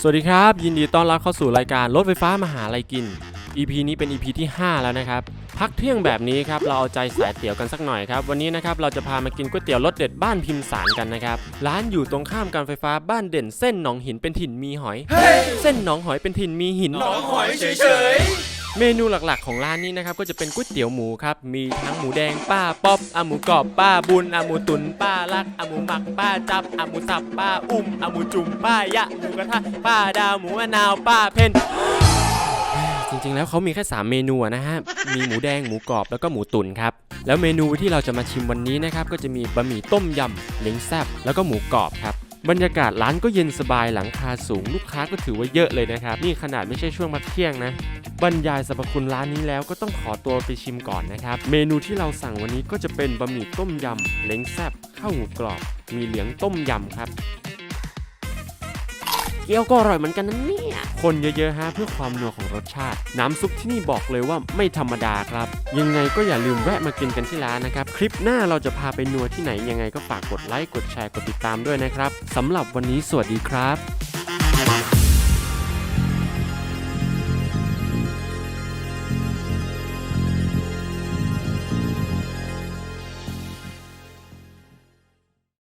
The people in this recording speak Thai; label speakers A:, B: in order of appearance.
A: สวัสดีครับ ยินดีต้อนรับเข้าสู่รายการรถไฟฟ้ามาหาอะไรกิน EP นี้เป็น EP ที่ 5 แล้วนะครับ พักเที่ยงแบบนี้ครับ เราเอาใจสายเตี๋ยวกันสักหน่อยครับ วันนี้นะครับ เราจะพามากินก๋วยเตี๋ยวรสเด็ดบ้านพิมพ์สารกันนะครับ ร้านอยู่ตรงข้ามการไฟฟ้าบ้านเด่นเส้นหนองหินเป็นถิ่นมีหอย เส้นหนองหอยเป็นถิ่นมีหิน
B: หนองหอยเฉย
A: เมนูหลักๆของร้านนี้นะครับก็จะเป็นก๋วยเตี๋ยวหมูครับ มีทั้งหมูแดงป้าป๊อบอหมูกรอบป้าบุญอหมูตุนป้าลักอหมูหมักป้าจับอหมูสับป้าอุ้มอหมูจุ่มป้ายะหมูกระทะป้าดาวหมูมะนาวป้าเพนจริงๆ แล้วเขามีแค่ 3 เมนูนะฮะ มีหมูแดง หมูกรอบ แล้วก็หมูตุ๋นครับ แล้วเมนูที่เราจะมาชิมวันนี้นะครับ ก็จะมีบะหมี่ต้มยำเล้งแซบแล้วก็หมูกรอบครับ บรรยากาศร้านก็เย็นสบายหลังคาสูงลูกค้าก็ถือว่าเยอะเลยนะครับ นี่ขนาดไม่ใช่ช่วงพักเที่ยงนะ บรรยายสรรพคุณร้านนี้แล้วก็ต้องขอตัวไปชิมก่อนนะครับ เมนูที่เราสั่งวันนี้ก็จะเป็นบะหมี่ต้มยำเล้งแซบข้าวหมูกรอบ มีเหลืองต้มยำครับ เกี๊ยวก็อร่อยเหมือนกันนะเนี่ย คนเยอะๆฮะเพื่อความนัวของรสชาติ น้ำซุปที่นี่บอกเลยว่าไม่ธรรมดาครับ ยังไงก็อย่าลืมแวะมากินกันที่ร้านนะครับ คลิปหน้าเราจะพาไปนัวที่ไหนยังไงก็ฝากกดไลค์กดแชร์กดติดตามด้วยนะครับสำหรับวันนี้สวัสดีครับ